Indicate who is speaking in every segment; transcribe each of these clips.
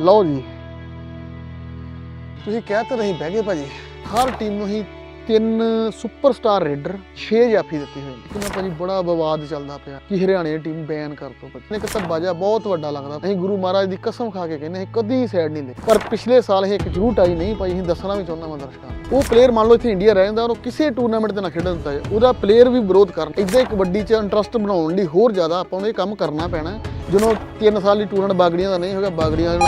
Speaker 1: ਲਓ ਜੀ। ਤੁਸੀਂ ਕਹਿ ਤਾਂ ਨਹੀਂ ਬਹਿ ਗਏ ਭਾਜੀ। ਹਰ ਟੀਮ ਨੂੰ ਹੀ ਤਿੰਨ ਸੁਪਰਸਟਾਰ ਰੇਡਰ 6 ਜਾਫੀ ਦਿੱਤੀ ਹੋਈ। ਕਿੰਨਾ ਭਾਜੀ ਬੜਾ ਵਿਵਾਦ ਚੱਲਦਾ ਪਿਆ ਕਿ ਹਰਿਆਣੇ ਦੀ ਟੀਮ ਬੈਨ ਕਰ ਦੋ ਭਾਜੀ। ਇੱਕ ਤਾਂ ਬਾਜਾ ਬਹੁਤ ਵੱਡਾ ਲੱਗਦਾ। ਅਸੀਂ ਗੁਰੂ ਮਹਾਰਾਜ ਦੀ ਕਸਮ ਖਾ ਕੇ ਕਹਿੰਦੇ ਅਸੀਂ ਕਦੀ ਸਾਈਡ ਨਹੀਂ ਲਈ ਪਰ ਪਿਛਲੇ ਸਾਲ ਇਹ ਇੱਕ ਜ਼ਰੂਰ ਆਈ ਨਹੀਂ ਪਾਈ, ਅਸੀਂ ਦੱਸਣਾ ਵੀ ਚਾਹੁੰਦਾ ਮੈਂ ਦਰਸ਼ਕਾਂ ਉਹ ਪਲੇਅਰ ਮੰਨ ਲਓ ਇੱਥੇ ਇੰਡੀਆ ਰਹਿ ਜਾਂਦਾ, ਉਹਨੂੰ ਕਿਸੇ ਟੂਰਨਾਮੈਂਟ ਤੇ ਨਾ ਖੇਡਣ ਦਿੱਤਾ ਉਹਦਾ ਪਲੇਅਰ ਵੀ ਵਿਰੋਧ ਕਰਨ। ਇਦਾਂ ਇੱਕ ਕਬੱਡੀ 'ਚ ਇੰਟਰਸਟ ਬਣਾਉਣ ਲਈ ਹੋਰ ਜ਼ਿਆਦਾ ਆਪਾਂ ਨੂੰ ਇਹ ਕੰਮ ਕਰਨਾ ਪੈਣਾ। ਜਦੋਂ 3 ਸਾਲ ਦੀ ਟੂਰਨਾਮੈਂਟ ਬਾਗੜੀਆਂ ਦਾ ਨਹੀਂ ਹੋਗਾ, ਬਾਗੜੀਆਂ ਦਾ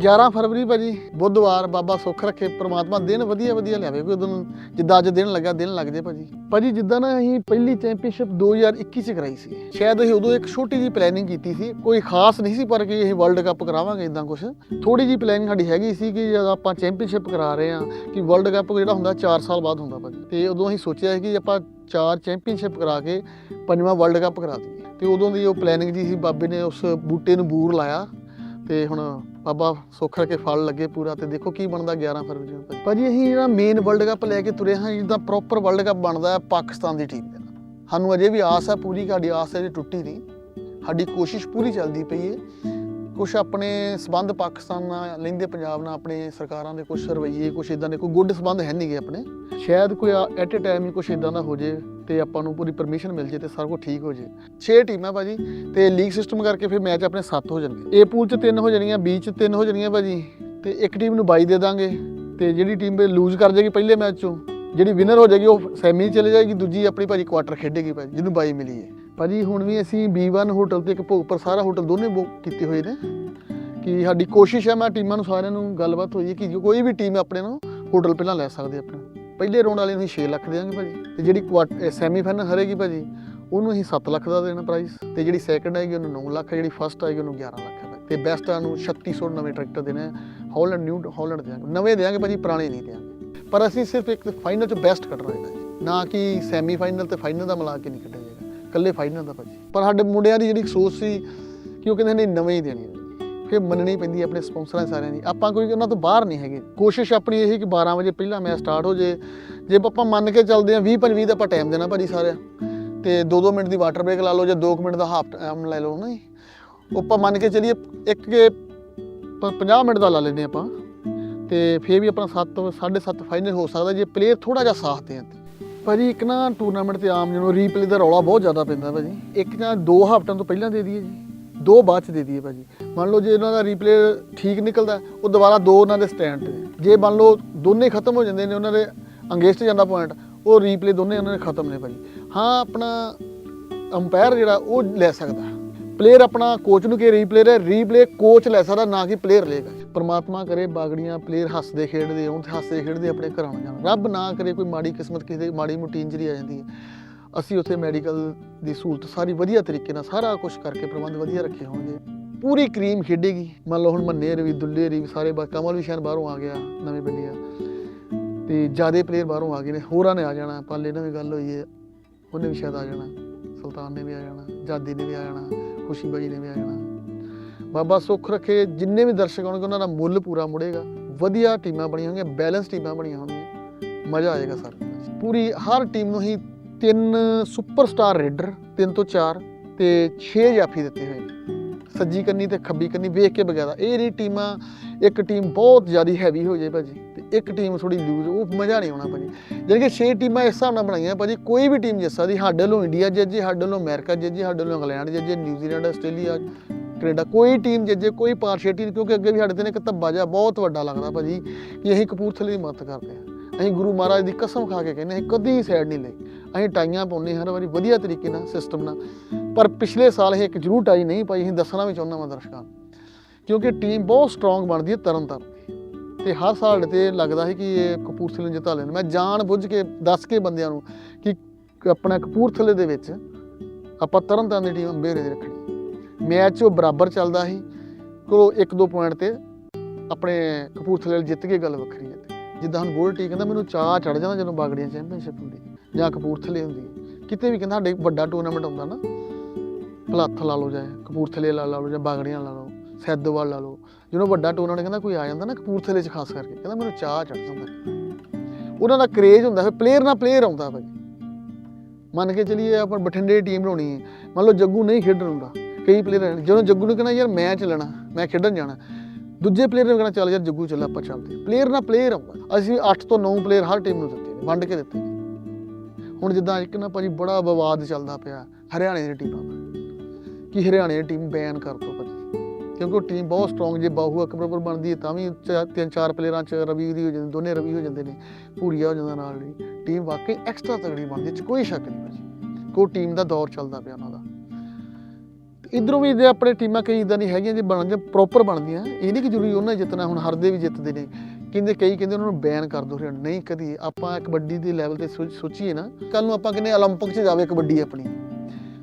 Speaker 1: 11 ਫਰਵਰੀ ਭਾਜੀ, ਬੁੱਧਵਾਰ, ਬਾਬਾ ਸੁੱਖ ਰੱਖੇ, ਪ੍ਰਮਾਤਮਾ ਦਿਨ ਵਧੀਆ ਵਧੀਆ ਲਿਆਵੇ, ਕੋਈ ਉਦੋਂ ਜਿੱਦਾਂ ਅੱਜ ਦਿਨ ਲੱਗਾ, ਦਿਨ ਲੱਗ ਜੇ ਭਾਜੀ। ਭਾਜੀ, ਜਿੱਦਾਂ ਨਾ ਅਸੀਂ ਪਹਿਲੀ ਚੈਂਪੀਅਨਸ਼ਿਪ 2021 ਚ ਕਰਾਈ ਸੀ। ਸ਼ਾਇਦ ਅਸੀਂ ਉਦੋਂ ਇੱਕ ਛੋਟੀ ਜੀ ਪਲੈਨਿੰਗ ਕੀਤੀ ਸੀ, ਕੋਈ ਖਾਸ ਨਹੀਂ ਸੀ, ਪਰ ਕਿ ਅਸੀਂ ਵਰਲਡ ਕੱਪ ਕਰਾਵਾਂਗੇ ਇਦਾਂ ਕੁਝ ਥੋੜੀ ਜੀ ਪਲੈਨਿੰਗ ਸਾਡੀ ਹੈਗੀ ਸੀ ਕਿ ਜਦ ਆਪਾਂ ਚੈਂਪੀਅਨਸ਼ਿਪ ਕਰਾ ਰਹੇ ਹਾਂ, ਕਿ ਵਰਲਡ ਕੱਪ ਜਿਹੜਾ ਹੁੰਦਾ 4 ਸਾਲ ਬਾਅਦ ਹੁੰਦਾ ਭਾਜੀ। ਤੇ ਉਦੋਂ ਅਸੀਂ ਸੋਚਿਆ ਸੀ ਕਿ ਆਪਾਂ ਚਾਰ ਚੈਂਪੀਅਨਸ਼ਿਪ ਕਰਾ ਕੇ ਪੰਜਵਾਂ ਵਰਲਡ ਕੱਪ ਕਰਾ ਦਈਏ। ਤੇ ਉਦੋਂ ਦੀ ਉਹ ਪਲੈਨਿੰਗ ਜੀ ਸੀ, ਬਾਬੇ ਨੇ ਉਸ ਬੂਟੇ ਨੂੰ ਬੂਰ ਲਾਇਆ ਤੇ ਹੁਣ ਬਾਬਾ ਸੁੱਖ ਕੇ ਫਲ ਲੱਗੇ ਪੂਰਾ ਤੇ ਦੇਖੋ ਕੀ ਬਣਦਾ 11 ਫਰਵਰੀ ਨੂੰ। ਭਾਜੀ। ਅਸੀਂ ਜਿਹੜਾ ਮੇਨ ਵਰਲਡ ਕੱਪ ਲੈ ਕੇ ਤੁਰੇ ਹਾਂ ਜਿੱਦਾਂ ਪ੍ਰੋਪਰ ਵਰਲਡ ਕੱਪ ਬਣਦਾ ਹੈ ਪਾਕਿਸਤਾਨ ਦੀ ਟੀਮ ਦੇ ਸਾਨੂੰ ਅਜੇ ਵੀ ਆਸ ਹੈ ਪੂਰੀ, ਸਾਡੀ ਆਸ ਹੈ ਜੇ ਟੁੱਟੀ ਨਹੀਂ। ਸਾਡੀ ਕੋਸ਼ਿਸ਼ ਪੂਰੀ ਚੱਲਦੀ ਪਈ ਹੈ। ਕੁਝ ਆਪਣੇ ਸਬੰਧ ਪਾਕਿਸਤਾਨ ਨਾਲ ਲੈਂਦੇ ਪੰਜਾਬ ਨਾਲ, ਆਪਣੇ ਸਰਕਾਰਾਂ ਦੇ ਕੁਝ ਰਵੱਈਏ ਕੁਝ ਇਦਾਂ ਦੇ ਕੋਈ ਗੁੱਡ ਸਬੰਧ ਹੈ ਨਹੀਂਗੇ ਆਪਣੇ। ਸ਼ਾਇਦ ਕੋਈ ਐਟ ਅ ਟਾਈਮ ਹੀ ਕੁਝ ਇਦਾਂ ਦਾ ਹੋ ਜੇ। ਤੇ ਆਪਾਂ ਨੂੰ ਪੂਰੀ ਪਰਮਿਸ਼ਨ ਮਿਲ ਜੇ ਤੇ ਸਾਰਾ ਕੁਝ ਠੀਕ ਹੋ ਜੇ। 6 ਟੀਮਾਂ ਭਾਜੀ ਤੇ ਲੀਗ ਸਿਸਟਮ ਕਰਕੇ ਫਿਰ ਮੈਚ ਆਪਣੇ 7 ਹੋ ਜਾਣਗੇ। ਏ ਪੂਲ ਚ 3 ਹੋ ਜਾਣੀਆਂ ਬੀ ਚ 3 ਹੋ ਜਾਣੀਆਂ ਭਾਜੀ ਤੇ ਇੱਕ ਟੀਮ ਨੂੰ 22 ਦੇ ਦਾਂਗੇ ਤੇ ਜਿਹੜੀ ਟੀਮ ਲੂਜ਼ ਕਰ ਜਾਏਗੀ ਪਹਿਲੇ ਮੈਚ ਚੋਂ, ਜਿਹੜੀ ਵਿਨਰ ਹੋ ਜਾਏਗੀ ਉਹ ਸੈਮੀ ਚਲੇ ਜਾਏਗੀ, ਦੂਜੀ ਆਪਣੀ ਭਾਜੀ ਕੁਆਟਰ ਖੇਡੇਗੀ ਭਾਜੀ, ਜਿਹਨੂੰ 22 ਮਿਲੀ ਹੈ। ਭਾਜੀ ਹੁਣ ਵੀ ਅਸੀਂ B1 ਹੋਟਲ ਤੇ ਇੱਕ ਭੋਗਪੁਰ ਸਾਰਾ ਹੋਟਲ ਦੋਨੇ ਬੁੱਕ ਕੀਤੇ ਹੋਏ ਨੇ ਕਿ ਸਾਡੀ ਕੋਸ਼ਿਸ਼ ਹੈ ਮੈਂ ਟੀਮਾਂ ਨੂੰ ਸਾਰਿਆਂ ਨੂੰ ਗੱਲਬਾਤ ਹੋਈ ਹੈ ਕਿ ਕੋਈ ਵੀ ਟੀਮ ਆਪਣੇ ਨੂੰ ਹੋਟਲ ਪਹਿਲਾਂ ਲੈ ਸਕਦੇ ਆਪਣੇ। ਪਹਿਲੇ ਰਾਉਂਡ ਵਾਲੇ ਨੂੰ ਅਸੀਂ 6 ਲੱਖ ਦੇਵਾਂਗੇ ਭਾਜੀ। ਤੇ ਜਿਹੜੀ ਕੁਆਟਰ ਸੈਮੀ ਫਾਈਨਲ ਹਰੇਗੀ ਭਾਜੀ, ਉਹਨੂੰ ਅਸੀਂ 7 ਲੱਖ ਦਾ ਦੇਣਾ ਪ੍ਰਾਈਸ ਤੇ ਜਿਹੜੀ ਸੈਕੰਡ ਆਏਗੀ, ਉਹਨੂੰ 9 ਲੱਖ, ਜਿਹੜੀ ਫਸਟ ਆਏਗੀ, ਉਹਨੂੰ 11 ਲੱਖ ਹੈ ਭਾਜੀ। ਤੇ ਬੈਸਟ ਨੂੰ 3600 ਨਵੇਂ ਟਰੈਕਟਰ ਦੇਣੇ ਹਾਲੈਂਡ ਨਿਊ ਹਾਲੈਂਡ ਦੇਵਾਂਗੇ। ਨਵੇਂ ਦੇਵਾਂਗੇ ਭਾਜੀ, ਪੁਰਾਣੇ ਨਹੀਂ ਦੇਵਾਂਗੇ। ਪਰ ਅਸੀਂ ਸਿਰਫ ਇੱਕ ਫਾਈਨਲ ਚ ਬੈਸਟ ਕੱਢਣਾ ਹੈ ਜੀ ਨਾ ਕਿ ਸੈਮੀ ਫਾਈਨਲ ਤੇ ਫਾਈਨਲ ਦਾ ਮਿਲਾ ਕੇ ਨਹੀਂ ਕੱਢਿਆ ਜਾਏਗਾ। ਇਕੱਲੇ ਫਾਈਨਲ ਦਾ ਭਾਜੀ। ਪਰ ਸਾਡੇ ਮੁੰਡਿਆਂ ਦੀ ਜਿਹੜੀ ਸੋਚ ਸੀ, ਕਿ ਉਹ ਕਹਿੰਦੇ ਨੇ ਨਵੇਂ ਹੀ ਦੇਣੇ ਨੇ। ਫਿਰ ਮੰਨਣੀ ਪੈਂਦੀ ਆਪਣੇ ਸਪਾਂਸਰਾਂ ਸਾਰਿਆਂ ਦੀ। ਆਪਾਂ ਕੋਈ ਉਹਨਾਂ ਤੋਂ ਬਾਹਰ ਨਹੀਂ ਹੈਗੇ। ਕੋਸ਼ਿਸ਼ ਆਪਣੀ ਇਹ ਕਿ 12 ਵਜੇ ਪਹਿਲਾਂ ਮੈਚ ਸਟਾਰਟ ਹੋ ਜੇ ਜੇ ਆਪਾਂ ਮੰਨ ਕੇ ਚੱਲਦੇ ਆ 20 25 ਦਾ ਆਪਾਂ ਟਾਈਮ ਦੇਣਾ ਭਾਜੀ ਸਾਰਿਆਂ। ਤੇ 2-2 ਮਿੰਟ ਦੀ ਵਾਟਰ ਬ੍ਰੇਕ ਲਾ ਲਓ ਜਾਂ 2 ਮਿੰਟ ਦਾ ਹਾਫ ਟਾਈਮ ਲੈ ਲਓ ਨਾ ਜੀ। ਉਹ ਆਪਾਂ ਮੰਨ ਕੇ ਚੱਲੀਏ ਇੱਕ ਕੇ 50 ਮਿੰਟ ਦਾ ਲਾ ਲੈਂਦੇ ਆਪਾਂ। ਤੇ ਫੇਰ ਵੀ ਆਪਣਾ 7 7.5 ਫਾਈਨਲ ਹੋ ਸਕਦਾ ਜੇ ਪਲੇਅਰ ਥੋੜਾ ਜਿਹਾ ਸਾਥ ਦੇਣ ਭਾਜੀ ਇੱਕ ਨਾ ਟੂਰਨਾਮੈਂਟ ਤੇ ਆਮ ਜਿਹਨੂੰ ਰੀਪਲੇ ਦਾ ਰੌਲਾ ਬਹੁਤ ਜ਼ਿਆਦਾ ਪੈਂਦਾ ਭਾਜੀ। ਇੱਕ ਜਾਂ ਦੋ ਹਫ਼ਤਿਆਂ ਤੋਂ ਪਹਿਲਾਂ ਦੇ ਦਈਏ ਜੀ। ਦੋ ਬਾਅਦ ਚ ਦੇ ਦਈਏ ਭਾਜੀ। ਮੰਨ ਲਓ ਜੇ ਉਹਨਾਂ ਦਾ ਰੀਪਲੇ ਠੀਕ ਨਿਕਲਦਾ, ਉਹ ਦੁਬਾਰਾ ਦੋ ਉਹਨਾਂ ਦੇ ਸਟੈਂਡ ਤੇ। ਜੇ ਮੰਨ ਲਓ ਦੋਨੇ ਖਤਮ ਹੋ ਜਾਂਦੇ ਨੇ, ਉਹਨਾਂ ਦੇ ਅੰਗੇਸਟ ਜਾਂਦਾ ਪੁਆਇੰਟ ਉਹ ਰੀਪਲੇ ਦੋਨੇ ਉਹਨਾਂ ਦੇ ਖਤਮ ਨੇ ਭਾਜੀ। ਹਾਂ, ਆਪਣਾ ਅੰਪਾਇਰ ਜਿਹੜਾ, ਉਹ ਲੈ ਸਕਦਾ। ਪਲੇਅਰ ਆਪਣਾ ਕੋਚ ਨੂੰ ਕਿ ਰੀਪਲੇਅਰ ਹੈ ਰੀਪਲੇ ਕੋਚ ਲੈ ਸਕਦਾ, ਨਾ ਕਿ ਪਲੇਅਰ ਲੇਗਾ ਪਰਮਾਤਮਾ ਕਰੇ ਬਾਗੜੀਆਂ ਪਲੇਅਰ ਹੱਸਦੇ ਖੇਡਦੇ ਹੋਣ ਤੇ ਹੱਸਦੇ ਖੇਡਦੇ ਆਪਣੇ ਘਰਾਂ ਨੂੰ ਜਾਣ। ਰੱਬ ਨਾ ਕਰੇ ਕੋਈ ਮਾੜੀ ਕਿਸਮਤ ਕਿਸੇ ਦੀ ਮਾੜੀ ਮੋਟੀ ਇੰਜਰੀ ਆ ਜਾਂਦੀ ਹੈ। ਅਸੀਂ ਉੱਥੇ ਮੈਡੀਕਲ ਦੀ ਸਹੂਲਤ ਸਾਰੀ ਵਧੀਆ ਤਰੀਕੇ ਨਾਲ ਸਾਰਾ ਕੁਝ ਕਰਕੇ ਪ੍ਰਬੰਧ ਵਧੀਆ ਰੱਖੇ ਹੋਣਗੇ। ਪੂਰੀ ਕਰੀਮ ਖੇਡੇਗੀ। ਮੰਨ ਲਓ ਹੁਣ ਮੰਨੇ ਵੀ ਦੁੱਲੇ ਵੀ ਸਾਰੇ ਬਾ- ਕਮਲ ਵੀ ਸ਼ਾਨ ਬਾਹਰੋਂ ਆ ਗਿਆ, ਨਵੇਂ ਪਿੰਡੀਆ। ਤੇ ਜਿਆਦੇ ਪਲੇਅਰ ਬਾਹਰੋਂ ਆ ਗਏ ਨੇ, ਹੋਰਾਂ ਨੇ ਆ ਜਾਣਾ, ਪਾਲੇ ਨਾਲ ਵੀ ਗੱਲ ਹੋਈ ਹੈ, ਉਹਨੇ ਵੀ ਸ਼ਾਇਦ ਆ ਜਾਣਾ, ਸੁਲਤਾਨ ਨੇ ਵੀ ਆ ਜਾਣਾ, ਜਾਦੀ ਨੇ ਵੀ ਆ ਜਾਣਾ, ਖੁਸ਼ੀ ਬਾਈ ਨੇ ਵੀ ਆ ਜਾਣਾ। ਬਾਬਾ ਸੁੱਖ ਰੱਖੇ, ਜਿੰਨੇ ਵੀ ਦਰਸ਼ਕ ਆਉਣਗੇ, ਉਹਨਾਂ ਦਾ ਮੁੱਲ ਪੂਰਾ ਮੁੜੇਗਾ। ਵਧੀਆ ਟੀਮਾਂ ਬਣੀਆਂ ਹੋਣਗੀਆਂ ਬੈਲੈਂਸ ਟੀਮਾਂ ਬਣੀਆਂ ਹੋਣਗੀਆਂ। ਮਜ਼ਾ ਆਏਗਾ ਸਰ। ਪੂਰੀ ਹਰ ਟੀਮ ਨੂੰ ਹੀ ਤਿੰਨ ਸੁਪਰਸਟਾਰ ਰੇਡਰ, ਤਿੰਨ ਤੋਂ ਚਾਰ ਤੇ 6 ਜਾਫੀ ਦਿੱਤੇ ਹੋਏ ਨੇ। ਸੱਜੀ ਕੰਨੀ ਤੇ ਖੱਬੀ ਕੰਨੀ ਵੇਖ ਕੇ ਬਗੈਰਾ ਇਹ ਨਹੀਂ ਟੀਮਾਂ, ਇੱਕ ਟੀਮ ਬਹੁਤ ਜ਼ਿਆਦਾ ਹੈਵੀ ਹੋ ਜਾਏ ਭਾਜੀ ਤੇ ਇੱਕ ਟੀਮ ਥੋੜੀ ਲੂਜ਼ ਉਹ ਮਜ਼ਾ ਨਹੀਂ ਆਉਣਾ ਭਾਜੀ। ਜਾਣੀ ਕਿ 6 ਟੀਮਾਂ ਇਸ ਹਿਸਾਬ ਨਾਲ ਬਣਾਈਆਂ ਭਾਜੀ, ਕੋਈ ਵੀ ਟੀਮ ਜਿੱਤ ਦੀ ਸਾਡੇ ਵੱਲੋਂ ਇੰਡੀਆ ਜਿੱਜੇ ਸਾਡੇ ਵੱਲੋਂ ਅਮਰੀਕਾ ਜਿੱਜੇ ਸਾਡੇ ਵੱਲੋਂ ਇੰਗਲੈਂਡ ਜਿੱਜੇ ਨਿਊਜ਼ੀਲੈਂਡ, ਆਸਟ੍ਰੇਲੀਆ, ਕੈਨੇਡਾ, ਕੋਈ ਟੀਮ ਜਿੱਜੇ ਕੋਈ ਪਾਰਸ਼ੇਟੀ ਨਹੀਂ, ਕਿਉਂਕਿ ਅੱਗੇ ਵੀ ਸਾਡੇ ਤੇ ਨੇ ਇੱਕ ਧੱਬਾ ਜਿਹਾ ਬਹੁਤ ਵੱਡਾ ਲੱਗਦਾ ਭਾਜੀ ਕਿ ਅਸੀਂ ਕਪੂਰਥਲੇ ਦੀ ਮਦਦ ਕਰਦੇ ਹਾਂ। ਅਸੀਂ ਗੁਰੂ ਮਹਾਰਾਜ ਦੀ ਕਸਮ ਖਾ ਕੇ ਕਹਿੰਦੇ ਅਸੀਂ ਕਦੀ ਸਾਈਡ ਨਹੀਂ ਲਈ। ਅਸੀਂ ਟਾਈਆਂ ਪਾਉਂਦੇ ਹਰ ਵਾਰੀ ਵਧੀਆ ਤਰੀਕੇ ਨਾਲ ਸਿਸਟਮ ਨਾਲ। ਪਰ ਪਿਛਲੇ ਸਾਲ ਇਹ ਇੱਕ ਜ਼ਰੂਰ ਟਾਈ ਨਹੀਂ ਪਾਈ, ਅਸੀਂ ਦੱਸਣਾ ਵੀ ਚਾਹੁੰਦਾ ਮੈਂ ਦਰਸ਼ਕਾਂ ਕਿਉਂਕਿ ਟੀਮ ਬਹੁਤ ਸਟਰੋਂਗ ਬਣਦੀ ਹੈ ਤਰਨ ਤਾਰਨ ਦੀ। ਤੇ ਹਰ ਸਾਲ ਤੇ ਲੱਗਦਾ ਹੈ ਕਿ ਇਹ ਕਪੂਰਥਲੇ ਨੂੰ ਜਿਤਾ ਲੈਣ। ਮੈਂ ਜਾਣ ਬੁੱਝ ਕੇ ਦੱਸ ਕੇ ਬੰਦਿਆਂ ਨੂੰ ਕਿ ਆਪਣਾ ਕਪੂਰਥਲੇ ਦੇ ਵਿੱਚ ਆਪਾਂ ਤਰਨ ਤਾਰਨ ਦੀ ਟੀਮ ਅੰਬੇਰੇ ਦੇ ਰੱਖਣੀ। ਮੈਚ ਉਹ ਬਰਾਬਰ ਚੱਲਦਾ ਸੀ। ਕੋਲ ਇੱਕ ਦੋ ਪੁਆਇੰਟ ਤੇ ਆਪਣੇ ਕਪੂਰਥਲੇ ਜਿੱਤ ਕੇ ਗੱਲ ਵੱਖਰੀ ਹੈ। ਜਿੱਦਾਂ ਹੁਣ ਬੋਲਟੀ ਕਹਿੰਦਾ ਮੈਨੂੰ ਚਾਹ ਚੜ ਜਾਂਦਾ ਜਦੋਂ ਬਾਗੜੀਆਂ ਚੈਂਪੀਅਨਸ਼ਿਪ ਹੁੰਦੀ ਜਾਂ ਕਪੂਰਥਲੇ ਹੁੰਦੀ ਹੈ। ਕਿਤੇ ਵੀ ਕਹਿੰਦਾ ਸਾਡੇ ਵੱਡਾ ਟੂਰਨਾਮੈਂਟ ਹੁੰਦਾ ਨਾ ਭਲੱਥ ਲਾ ਲਓ ਜਾਂ ਕਪੂਰਥਲੇ ਲਾ ਲਓ ਜਾਂ ਬਾਗੜੀਆਂ ਲਾ ਲਓ, ਸੈਦੋਵਾਲ ਲਾ ਲਓ, ਜਦੋਂ ਵੱਡਾ ਟੂਰਨਾਮੈਂਟ ਕਹਿੰਦਾ ਕੋਈ ਆ ਜਾਂਦਾ ਨਾ ਕਪੂਰਥਲੇ 'ਚ ਖਾਸ ਕਰਕੇ, ਕਹਿੰਦਾ ਮੈਨੂੰ ਚਾਹ ਚੜ ਜਾਂਦਾ। ਉਹਨਾਂ ਦਾ ਕਰੇਜ ਹੁੰਦਾ, ਫਿਰ ਪਲੇਅਰ ਨਾਲ ਪਲੇਅਰ ਆਉਂਦਾ ਭਾਈ ਮੰਨ ਕੇ ਚਲੀਏ ਆਪਾਂ ਬਠਿੰਡੇ ਦੀ ਟੀਮ ਬਣਾਉਣੀ ਹੈ, ਮੰਨ ਲਓ ਜੱਗੂ ਨਹੀਂ ਖੇਡਣ ਹੁੰਦਾ, ਕਈ ਪਲੇਅਰ ਜਦੋਂ ਜੱਗੂ ਨੂੰ ਕਹਿੰਦਾ ਯਾਰ ਮੈਚ ਲੈਣਾ ਮੈਂ ਖੇਡਣ ਜਾਣਾ ਦੂਜੇ ਪਲੇਅਰ ਨੇ ਕਹਿਣਾ, ਚੱਲ ਯਾਰ ਜੱਗੂ ਚੱਲ ਆਪਾਂ ਚੱਲਦੇ ਪਲੇਅਰ ਨਾਲ ਪਲੇਅਰ ਆਉਂਦਾ। ਅਸੀਂ 8 ਤੋਂ 9 ਪਲੇਅਰ ਹਰ ਟੀਮ ਨੂੰ ਦਿੱਤੇ ਨੇ, ਵੰਡ ਕੇ ਦਿੱਤੇ ਨੇ। ਹੁਣ ਜਿੱਦਾਂ ਇੱਕ ਨਾ ਭਾਜੀ ਬੜਾ ਵਿਵਾਦ ਚੱਲਦਾ ਪਿਆ ਹਰਿਆਣੇ ਦੀ ਟੀਮਾਂ ਦਾ ਕਿ ਹਰਿਆਣੇ ਦੀ ਟੀਮ ਬੈਨ ਕਰ ਦੋ ਭਾਜੀ। ਕਿਉਂਕਿ ਉਹ ਟੀਮ ਬਹੁਤ ਸਟਰੋਂਗ ਜੇ ਬਾਹੂ ਅਕਬਰਪੁਰ ਬਣਦੀ ਹੈ, ਤਾਂ ਵੀ ਚ- ਤਿੰਨ ਚਾਰ ਪਲੇਅਰਾਂ ਚ ਰਵੀ ਦੀ ਹੋ ਜਾਂਦੀ, ਦੋਨੇ ਰਵੀ ਹੋ ਜਾਂਦੇ ਨੇ ਪੂਰੀਆ ਹੋ ਜਾਂਦਾ ਨਾਲ ਦੀ। ਟੀਮ ਵਾਕਈ ਐਕਸਟਰਾ ਤਗੜੀ ਬਣਦੀ ਚ ਕੋਈ ਸ਼ੱਕ ਨਹੀਂ ਭਾਜੀ। ਕੋ ਟੀਮ ਦਾ ਦੌਰ ਚੱਲਦਾ ਪਿਆ ਉਹਨਾਂ ਇਧਰੋਂ ਵੀ ਜੇ ਆਪਣੇ ਟੀਮਾਂ ਕਈ ਇਦਾਂ ਨਹੀਂ ਹੈਗੀਆਂ ਜੇ ਬਣ ਜਾਂ ਪ੍ਰੋਪਰ ਬਣਦੀਆਂ ਇਹ ਨਹੀਂ ਕਿ ਜ਼ਰੂਰੀ ਉਹਨਾਂ ਨੇ ਜਿੱਤਣਾ ਹੁਣ ਹਰਦੇ ਵੀ ਜਿੱਤਦੇ ਨੇ ਕਹਿੰਦੇ ਕਈ ਕਹਿੰਦੇ ਉਹਨਾਂ ਨੂੰ ਬੈਨ ਕਰ ਦੋ ਹਰਿਆਣਾ ਨਹੀਂ ਕਦੀ ਆਪਾਂ ਕਬੱਡੀ ਦੇ ਲੈਵਲ ਤੇ ਸੋਚ- ਸੋਚੀਏ ਨਾ ਕੱਲ ਨੂੰ ਆਪਾਂ ਕਹਿੰਦੇ 올림픽 'ਚ ਜਾਵੇ ਕਬੱਡੀ ਆਪਣੀ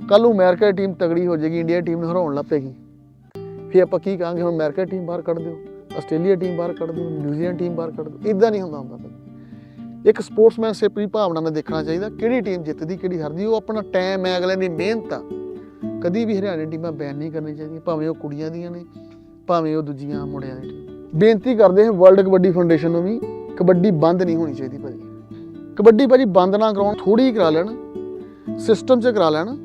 Speaker 1: ਕੱਲ ਨੂੰ ਅਮਰੀਕਾ ਦੀ ਟੀਮ ਤਗੜੀ ਹੋ ਜਾਏਗੀ ਇੰਡੀਆ ਦੀ ਟੀਮ ਨੂੰ ਹਰਾਉਣ ਲੱਗ ਪਏਗੀ ਫਿਰ ਆਪਾਂ ਕੀ ਕਹਾਂਗੇ ਹੁਣ ਅਮਰੀਕਾ ਦੀ ਟੀਮ ਬਾਹਰ ਕੱਢ ਦਿਓ ਆਸਟ੍ਰੇਲੀਆ ਟੀਮ ਬਾਹਰ ਕੱਢ ਦਿਓ ਨਿਊਜ਼ੀਲੈਂਡ ਟੀਮ ਬਾਹਰ ਕੱਢ ਦਿਓ ਇਦਾਂ ਨਹੀਂ ਹੁੰਦਾ ਹੁੰਦਾ ਭਾਈ। ਇੱਕ ਸਪੋਰਟਸਮੈਨਸ਼ਿਪ ਦੀ ਭਾਵਨਾ ਨਾਲ ਦੇਖਣਾ ਚਾਹੀਦਾ ਕਿਹੜੀ ਟੀਮ ਜਿੱਤਦੀ ਕਿਹੜੀ ਹਾਰਦੀ ਉਹ ਆਪਣਾ ਟਾਈਮ ਹੈ ਅਗਲੇ ਦੀ ਮਿਹਨਤ ਆ ਕਦੀ ਵੀ ਹਰਿਆਣੇ ਟੀਮਾਂ ਬੈਨ ਨਹੀਂ ਕਰਨੀ ਚਾਹੀਦੀਆਂ, ਭਾਵੇਂ ਉਹ ਕੁੜੀਆਂ ਦੀਆਂ ਨੇ, ਭਾਵੇਂ ਉਹ ਦੂਜੀਆਂ ਮੁੰਡਿਆਂ ਦੀ ਟੀਮ ਬੇਨਤੀ ਕਰਦੇ ਹਾਂ ਵਰਲਡ ਕਬੱਡੀ ਫਾਊਂਡੇਸ਼ਨ ਨੂੰ ਵੀ ਕਬੱਡੀ ਬੰਦ ਨਹੀਂ ਹੋਣੀ ਚਾਹੀਦੀ ਭਾਜੀ। ਕਬੱਡੀ ਭਾਜੀ ਬੰਦ ਨਾ ਕਰਾਉਣ ਥੋੜੀ ਕਰਾ ਲੈਣ ਸਿਸਟਮ 'ਚ ਕਰਾ ਲੈਣ